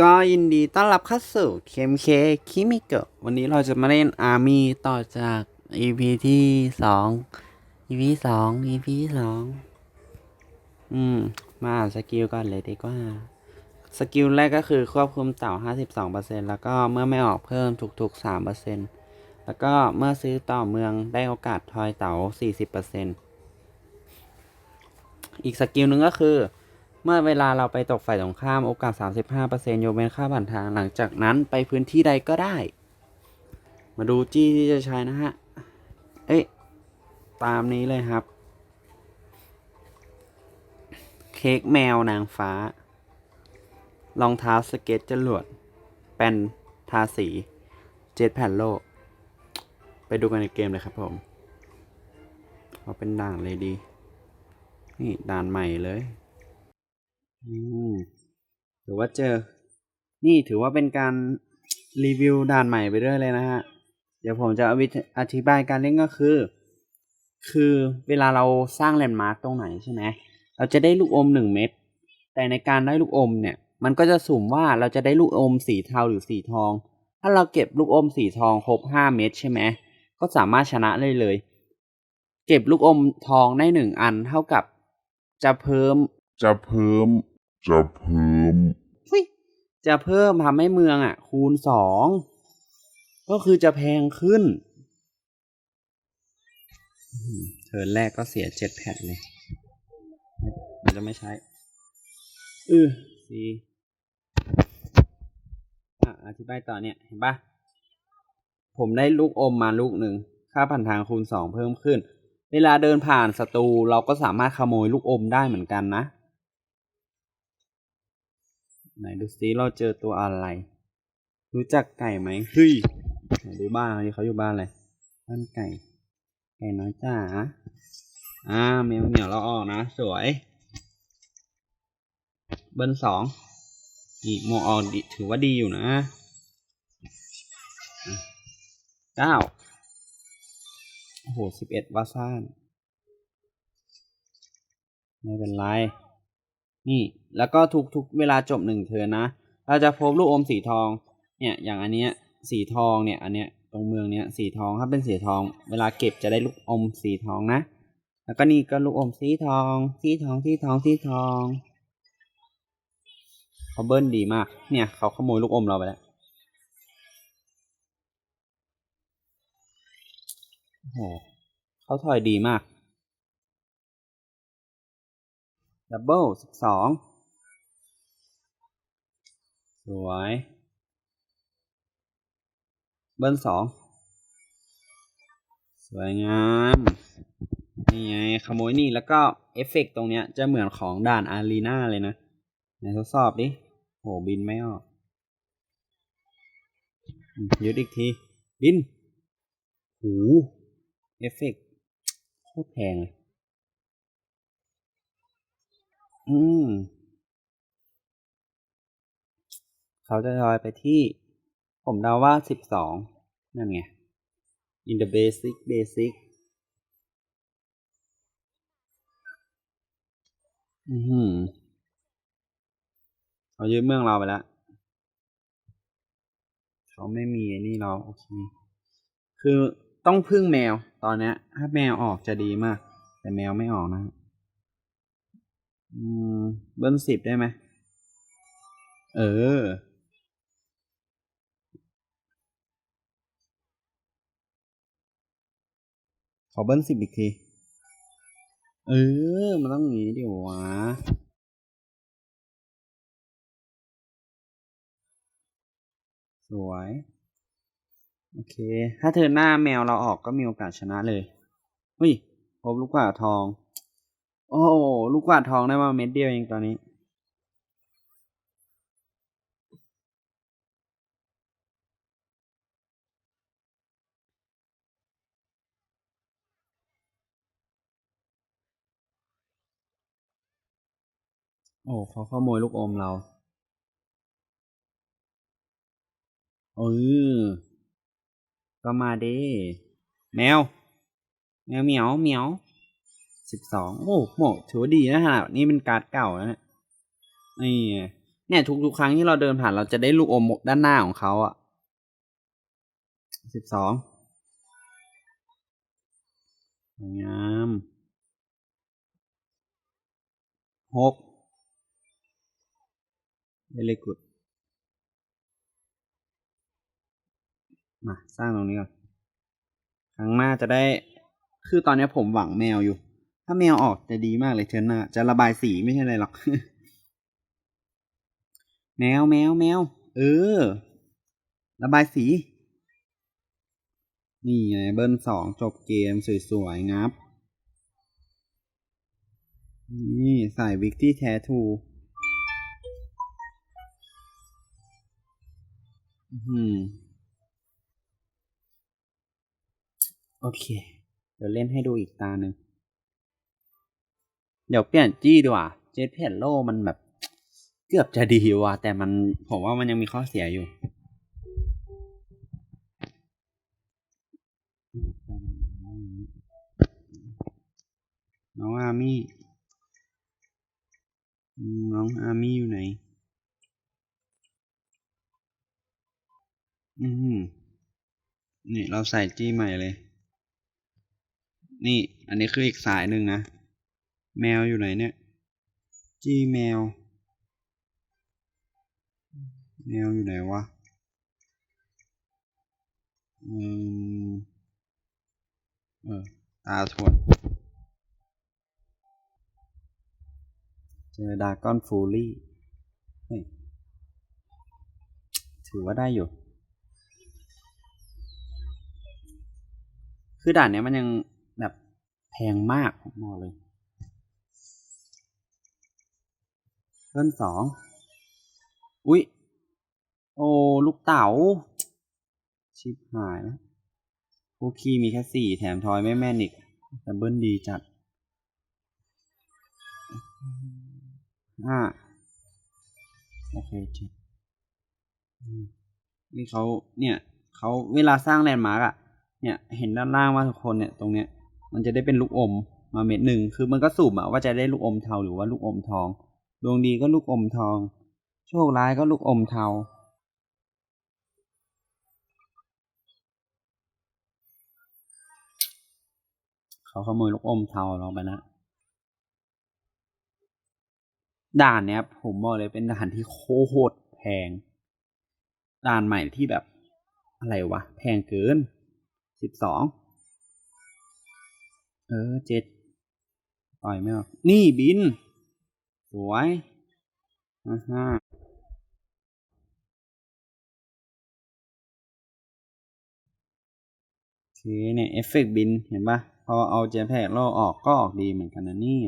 ก็ยินดีต้อนรับเข้าสู่ KMK คิมิเกะวันนี้เราจะมาเล่นอาร์มี่ต่อจาก EP ที่สอง EP สอง EP สองอืม มาอ่านสกิลก่อนเลยดีกว่า สกิลแรกก็คือควบคุมเต่า 52%แล้วก็เมื่อไม่ออกเพิ่มทุกๆ 3%แล้วก็เมื่อซื้อต่อเมืองได้โอกาสทอยเต่า 40%อีกสกิลหนึ่งก็คือ เมื่อเวลาเราไปตกฝ่ายตรงข้ามโอกาส 35%ยกเว้นค่าผ่านทางหลังจากนั้นไปพื้นที่ใดก็ได้ มาดูจี้ที่จะใช้นะฮะ เอ๊ะ ตามนี้เลยครับ เค้กแมวนางฟ้ารองเท้าสเก็ตจรวดแป้นทาสี เจ็ตแผ่นโลก ไปดูกันในเกมเลยครับผม เอาเป็นด่านเลยดี นี่ด่านใหม่เลย ถือว่าเจอ นี่ถือว่าเป็นการรีวิวด่านใหม่ไปเรื่อยเลยนะฮะ เดี๋ยวผมจะอธิอธิบายการเล่นก็คือ คือเวลาเราสร้างแลนด์มาร์กตรงไหนใช่ไหมเราจะได้ลูกอมหนึ่งเม็ด แต่ในการได้ลูกอมเนี่ย มันก็จะสุ่มว่าเราจะได้ลูกอมสีเทาหรือสีทอง ถ้าเราเก็บลูกอมสีทองครบห้าเม็ดใช่ไหม ก็สามารถชนะได้เลย เก็บลูกอมทองได้หนึ่งอันเท่ากับจะเพิ่ม จะเพิ่ม จะเพิ่มจะเพิ่มทำให้เมืองอะ คูณสองก็คือจะแพงขึ้นเทิร์นแรกก็เสียเจ็ดแผ่นเลยมันจะไม่ใช้อือสีอะอธิบายต่อเนี่ยเห็นปะผมได้ลูกอมมาลูกหนึ่ง ค่าผ่านทางคูณสองเพิ่มขึ้น เวลาเดินผ่านศัตรูเราก็สามารถขโมยลูกอมได้เหมือนกันนะ ไหนดูซิเราเจอตัวอะไร รู้จักไก่ไหมเฮ้ยไหนดูบ้านเขาดิเขาอยู่บ้านอะไรบ้านไก่ ไก่น้อยจ้าอ่าแมวเหมียวเราออกนะ สวย เบิ้ลสองนี่โมออกดีถือว่าดีอยู่นะอะเก้าโอ้โหสิบเอ็ดวาซ่าน ไม่เป็นไร นี่ แล้วก็ทุกทุกเวลาจบหนึ่งเทินนะ เราจะพบลูกอมสีทอง เนี่ย อย่างอันเนี้ย สีทอง เนี่ย อันเนี้ย ตรงเมืองเนี้ย สีทองถ้าเป็นสีทอง เวลาเก็บจะได้ลูกอมสีทองนะ แล้วก็นี่ก็ลูกอมสีทอง สีทอง สีทอง สีทองเขาเบิ้ลดีมาก เนี่ย เขาขโมยลูกอมเราไปแล้วโอ้โหเขาถอยดีมาก ดับเบิลสิบสองสวย เบิ้ลสองสวยงาม นี่ไง ขโมยนี่แล้วก็เอฟเฟกต์ตรงเนี้ย จะเหมือนของด่านอารีนาเลยนะไหนทดสอบดิ โห บินไม่ออกอืมยึดอีกที บิน หู เอฟเฟกต์โคตรแพงเลย อืม เขาจะลอยไปที่ ผมเดาว่าสิบสองนั่นไง in the basic basic อือหือเขายึดเมืองเราไปแล้ว เขาไม่มีนี่เราโอเค คือต้องพึ่งแมวตอนนี้ถ้าแมวออกจะดีมาก แต่แมวไม่ออกนะ เบิ้ลสิบได้ไหม เออ ขอเบิ้ลสิบอีกที เออ มันต้องอย่างนี้ดิวะสวย โอเค ถ้าเธอหน้าแมวเราออกก็มีโอกาสชนะเลย เฮ้ยพบลูกกว่าทอง โอ้ ลูกกวาดทองได้มาเม็ดเดียวเองตอนนี้ โอ้เขาขโมยลูกอมเราเออก็มาด้แมว แมวเหมียวเหมียว สิบสองโอ้โหถือว่าดีนะฮะนี่เป็นการ์ดเก่าแล้วเนี่ยนี่เนี่ยทุกๆครั้งที่เราเดินผ่านเราจะได้ลูกอมด้านหน้าของเขาอะสิบสองสวยงามหก very good มาสร้างตรงนี้ก่อน ครั้งหน้าจะได้ คือตอนนี้ผมหวังแมวอยู่ ถ้าแมวออกจะดีมากเลยเชิญหน้าจะระบายสีไม่ใช่อะไรหรอก แมวแมวแมว เออ ระบายสี นี่ไงเบิ้ลสองจบเกมสวยๆงับ นี่ใส่วิกที่แท้ทูอื้อหือโอเค เดี๋ยวเล่นให้ดูอีกตาหนึ่ง เดี๋ยวเปลี่ยนจี้ดีกว่าเจ็ตเพนโลมันแบบ เกือบจะดีว่ะแต่มันผมว่ามันยังมีข้อเสียอยู่น้องอามี่น้องอามี่อยู่ไหน อืมนี่เราใส่จี้ใหม่เลย นี่ อันนี้คืออีกสายหนึ่งนะ แมวอยู่ไหนเนี่ยจี้แมวแมวอยู่ไหนวะ อืม เออตาทวนเจอดากอนฟูลี่ถือว่าได้อยู่ คือด่านเนี้ยมันยังแบบแพงมากผมบอกเลย เพิ่นสอง อุ๊ย โอ้ ลูกเต๋า ชิบหายแล้วคูคีมีแค่สี่แถมทอยไม่แม่นอีก แต่เบิ้ลดีจัดห้าโอเคเจ็ดอืมนี่เขาเนี่ยเขาเวลาสร้างแลนด์มาร์กอะเนี่ย เห็นด้านล่างว่าทุกคนเนี่ยตรงเนี้ย มันจะได้เป็นลูกอมมาเม็ดหนึ่งคือมันก็สุ่มอะว่าจะได้ลูกอมเทาหรือว่าลูกอมทอง ดวงดีก็ลูกอมทอง โชคร้ายก็ลูกอมเทา เขาขโมยลูกอมเทาเราไปนะ ด่านเนี้ยผมบอกเลยเป็นด่านที่โคตรแพง ด่านใหม่ที่แบบอะไรวะ แพงเกินสิบสอง เออเจ็ดปล่อยไม่ออกนี่บิน สวยอ่าฮะโอเนี่ยเอฟเฟกต์บินเห็นปะพอเอาเจแพกโลออกก็ออกดีเหมือนกันนะนี่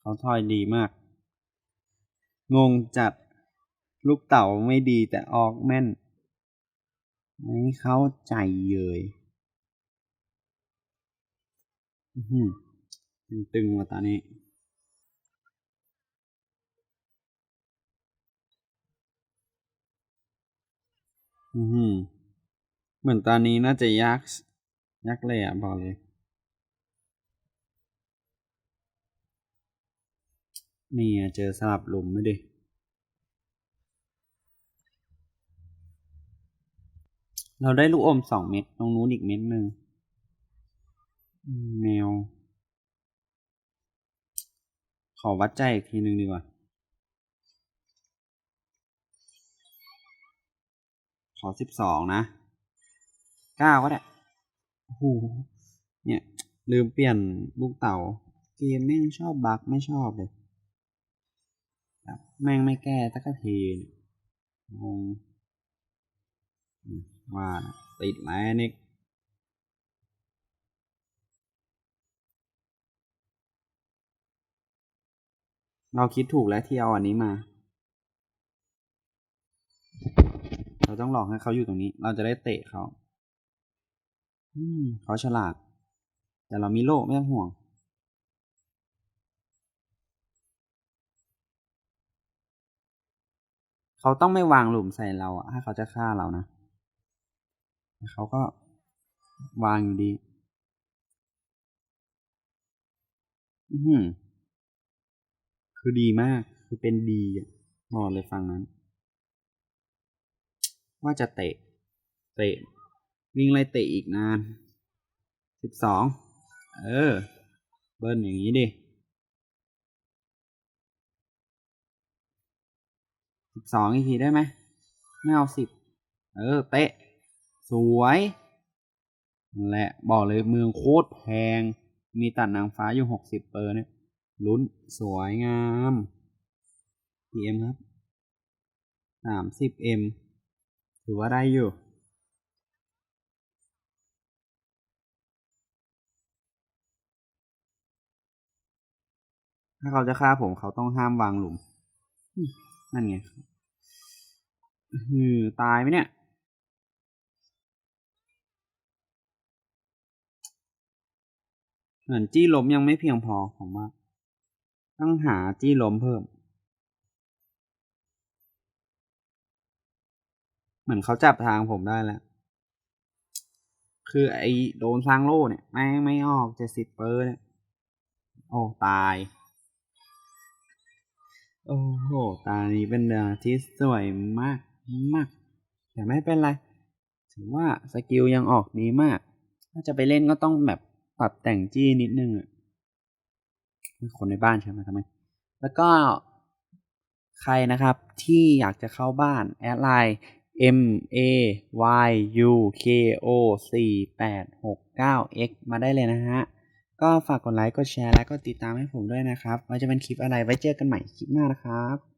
เขาทอยดีมาก งงจัดลูกเต่าไม่ดีแต่ออกแม่น ไม่เข้าใจเลย อื้อหือ ตึงๆว่ะตอนนี้อือหือเหมือนตอนนี้น่าจะยากยากเลยอะ บอกเลย นี่เจอสลับหลุมไม่ดิ เราได้ลูกอมสองเม็ดตรงนู้นอีกเม็ดหนึ่ง แมว ขอวัดใจอีกทีหนึ่งดีกว่า ขอสิบสองนะเก้าก็ได้โอ้โหเนี่ย ลืมเปลี่ยนลูกเต่า เกมแม่งชอบบักไม่ชอบเลยแม่งไม่แก้สักทีเนี่ยงงว่าติดแล้วนิก เราคิดถูกแล้วที่เอาอันนี้มา เราต้องหลอกให้เขาอยู่ตรงนี้ เราจะได้เตะเขา อืม เขาฉลาด แต่เรามีโล่ไม่ต้องห่วง เขาต้องไม่วางหลุมใส่เราอะถ้าเขาจะฆ่าเรานะเขาก็วางอยู่ดี อือหือ คือดีมาก คือเป็นดีอะบอกเลยฟังนั้น ว่าจะเตะ เตะ วิ่งไล่เตะอีกนานสิบสอง เออ เบิ้ลอย่างนี้ดิสิบสองอีกทีได้ไหมไม่เอาสิบ เออ เตะ สวยและบอกเลยเมืองโคตรแพง มีตัดนางฟ้าอยู่หกสิบเปอร์เนี่ย ลุ้นสวยงาม PM ครับสามสิบ M ถือว่าได้อยู่ ถ้าเขาจะฆ่าผมเขาต้องห้ามวางหลุม นั่นไงือตายไหมเนี่ยเหมือนจี้ล้มยังไม่เพียงพอผมว่า ต้องหาจี้ล้มเพิ่ม เหมือนเขาจับทางผมได้แล้ว คือไอ้โดนสร้างโล่เนี่ย ไม่ไม่ออกจ็ดสิบเปอร์เนี่ย โอ้ตาย โอ้โห ตานี้เป็นดาที่สวยมากมากแต่ไม่เป็นไร ถือว่าสกิลยังออกดีมาก ถ้าจะไปเล่นก็ต้องแบบปรับแต่งจี้นิดนึงอะ คนในบ้านใช่ไหมทำไมแล้วก็ใครนะครับที่อยากจะเข้าบ้านแอดไลน์ m a y u k o 4 8 6 9 x มาได้เลยนะฮะ ก็ฝากกดไลค์ กดแชร์ และก็ติดตามให้ผมด้วยนะครับว่าจะเป็นคลิปอะไรไว้เจอกันใหม่คลิปหน้านะครับ